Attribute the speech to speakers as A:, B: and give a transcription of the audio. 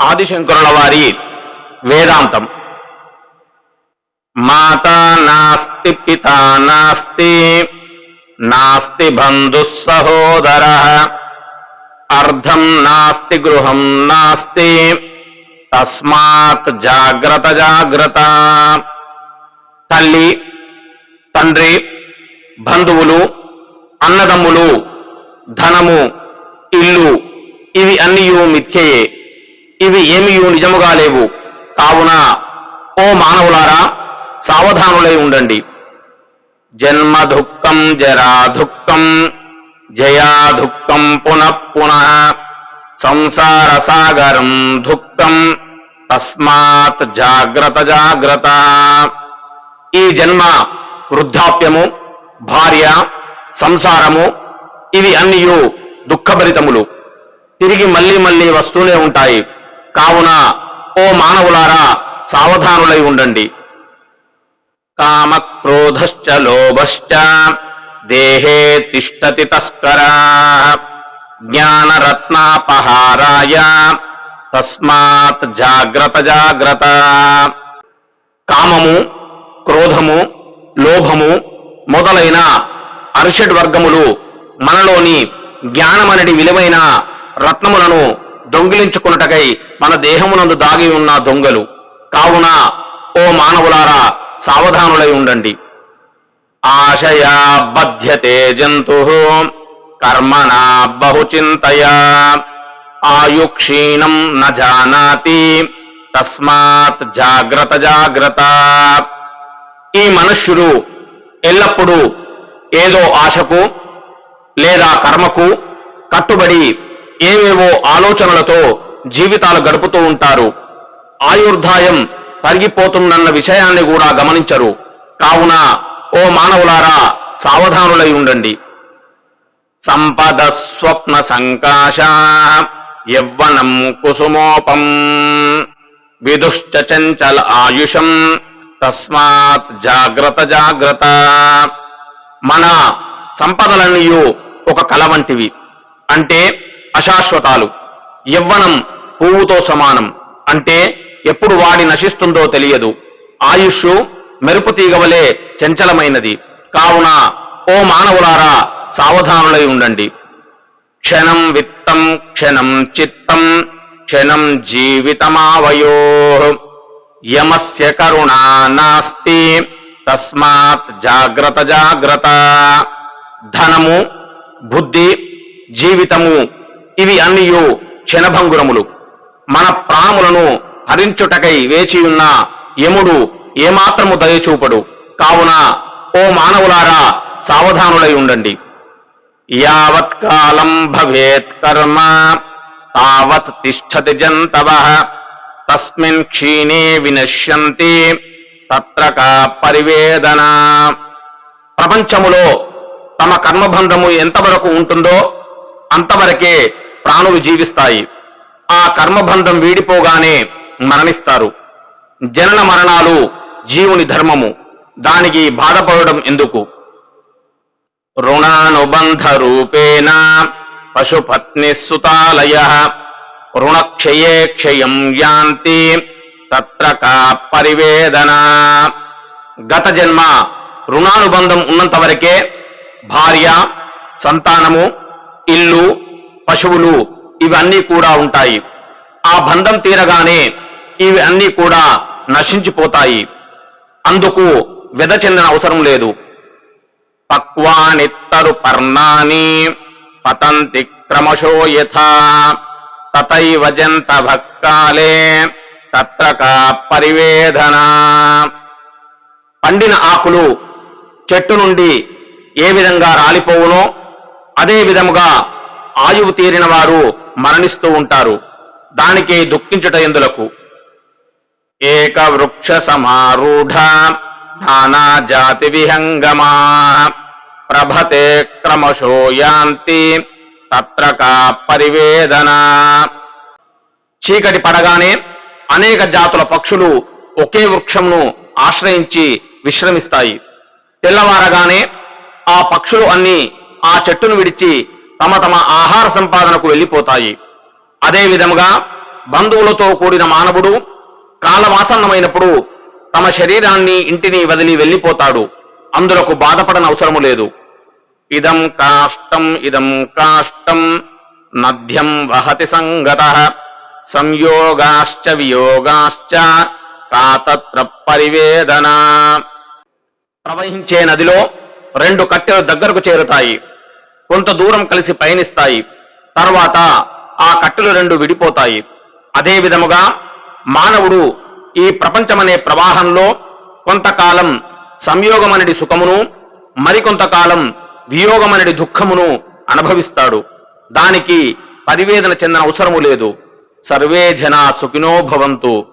A: ఆదిశంకరుల వారి వేదాంతం. మాత నాస్తి పిత నాస్తి నాస్తి బంధు సహోదర అర్ధం నాస్తి గృహం నాస్తి తస్మాత్ జాగ్రత్త జాగ్రత్త తల్లి తండ్రి బంధువులు అన్నదమ్ములు ధనము ఇల్లు ఇవి అన్నీ మిథ్యయే. నీవు నిజముగా లేవు. కావున ఓ మానవులారా సావధానులై ఉండండి. జన్మ దుఃఖం జరా దుఃఖం జయా దుఃఖం పునః పునః సంసార సాగరం దుఃఖం తస్మాత్ జాగ్రత్త జాగ్రత్త. ఈ జన్మ వృద్ధాప్యము భార్య సంసారము ఇవి అన్నియు దుఃఖభరితములు. తిరిగి మళ్ళీ మళ్ళీ వస్తూనే ఉంటాయి. కావున ఓ మానవులారా సావధానులై ఉండండి. కామక్రోధశ్చ లోభశ్చ దేహే తిష్టతి తస్కరా జ్ఞానరత్నాపహారాయ తస్మాత్ జాగ్రత్త జాగ్రత్త కామము క్రోధము లోభము మొదలైన అరిషడ్ వర్గములు మనలోని జ్ఞానమనడి విలువైన రత్నములను దొంగిలించుకున్నటకై మన దేహమునందు దాగి ఉన్న దొంగలు. కావున ఓ మానవులారా సావధానులై ఉండండి. ఆశయా బధ్యతే జంతు కర్మణ బహుచింతయా. ఆయుక్షీణం న జానాతి తస్మాత్ జాగ్రత్త జాగ్రత్త ఈ మనుష్యుడు ఎల్లప్పుడూ ఏదో ఆశకు లేదా కర్మకు కట్టుబడి ఏవేవో ఆలోచనలతో జీవితాలు గడుపుతూ ఉంటారు. ఆయుర్ధాయం తరిగిపోతుందన్న విషయాన్ని కూడా గమనించరు. కావున ఓ మానవులారా సావధానులై ఉండండి. సంపద స్వప్న సంకాశ యవ్వనం కుసుమోపం విదుశ్చ చంచల ఆయుషం తస్మాత్ జాగ్రత్త జాగ్రత్త. మన సంపదలన్నీ ఒక కల వంటివి. అంటే అశాశ్వతాలు. యవ్వనం పువ్వుతో సమానం. అంటే ఎప్పుడు వాడి నశిస్తుందో తెలియదు. ఆయుష్ మెరుపు తీగవలే చంచలమైనది. కావున ఓ మానవులారా సావధానులై ఉండండి. క్షణం విత్తం క్షణం చిత్తం క్షణం జీవితమావయో. యమస్య కరుణా నాస్తి. తస్మాత్ జాగ్రత్త జాగ్రత్త ధనము బుద్ధి జీవితము ఇవి అన్నియు క్షణభంగురములు. మన ప్రాణములను హరించుటకై వేచియున్న యముడు ఏమాత్రము దయచూపడు కావున ఓ మానవులారా సావధానులై ఉండండి. యావత్ కాలం భవేత్ కర్మ తావత్ తిష్టతి జంతవ తస్మిన్ క్షీణే వినశ్యంతి తత్రక పరివేదన. ప్రపంచములో తమ కర్మబంధము ఎంతవరకు ఉంటుందో అంతవరకే ప్రాణులు జీవిస్తాయి. ఆ కర్మబంధం వీడిపోగానే మరణిస్తారు. జనన మరణాలు జీవుని ధర్మము. దానికి బాధపడడం ఎందుకు? రుణానుబంధ రూపేణ పశుపత్ని సుతాలయ రుణక్షయే క్షయం యాంతి తత్ర కా పరివేదన. గత జన్మ రుణానుబంధం ఉన్నంత వరకే భార్య సంతానము ఇల్లు పశువులు ఇవన్నీ కూడా ఉంటాయి. ఆ బంధం తీరగానే ఇవి అన్నీ కూడా నశించిపోతాయి. అందుకు వెద చెందిన అవసరం లేదు. పక్వానిత్తరు పర్ణాని పతంతి క్రమశో యథా తతైవ భక్కాలే తత్ర కా పరివేదన. పండిన ఆకులు చెట్టు నుండి ఏ విధంగా రాలిపోవునో అదే విధముగా ఆయువు తీరిన వారు మరణిస్తూ ఉంటారు. దానికే దుఃఖించుట ఎందులకు? ఏక వృక్ష సమారూఢ నానా జాతి విహంగమా ప్రభతే క్రమశో యాంతి తత్ర కా పరివేదన. చీకటి పడగానే అనేక జాతుల పక్షులు ఒకే వృక్షంను ఆశ్రయించి విశ్రమిస్తాయి. తెల్లవారగానే ఆ పక్షులు అన్ని ఆ చెట్టును విడిచి తమ తమ ఆహార సంపాదనకు వెళ్ళిపోతాయి. అదేవిధముగా బంధువులతో కూడిన మానవుడు కాలమాసన్నమైనప్పుడు తమ శరీరాన్ని ఇంటిని వదిలి వెళ్ళిపోతాడు. అందులకు బాధపడన అవసరము లేదు. ఇదం కాష్టం ఇదం కాష్టం నద్యం వహతి సంగత సంయోగాశ్చ వియోగాశ్చ కాతత్ర పరివేదన. ప్రవహించే నదిలో రెండు కట్టెలు దగ్గరకు చేరుతాయి. కొంత దూరం కలిసి పయనిస్తాయి. తర్వాత ఆ కట్టెలు రెండు విడిపోతాయి. అదే విధముగా మానవుడు ఈ ప్రపంచమనే ప్రవాహంలో కొంతకాలం సంయోగమనడి సుఖమును మరికొంతకాలం వియోగమనడి దుఃఖమును అనుభవిస్తాడు. దానికి పరివేదన చెందిన అవసరము లేదు. సర్వే జనా సుఖినో భవంతు.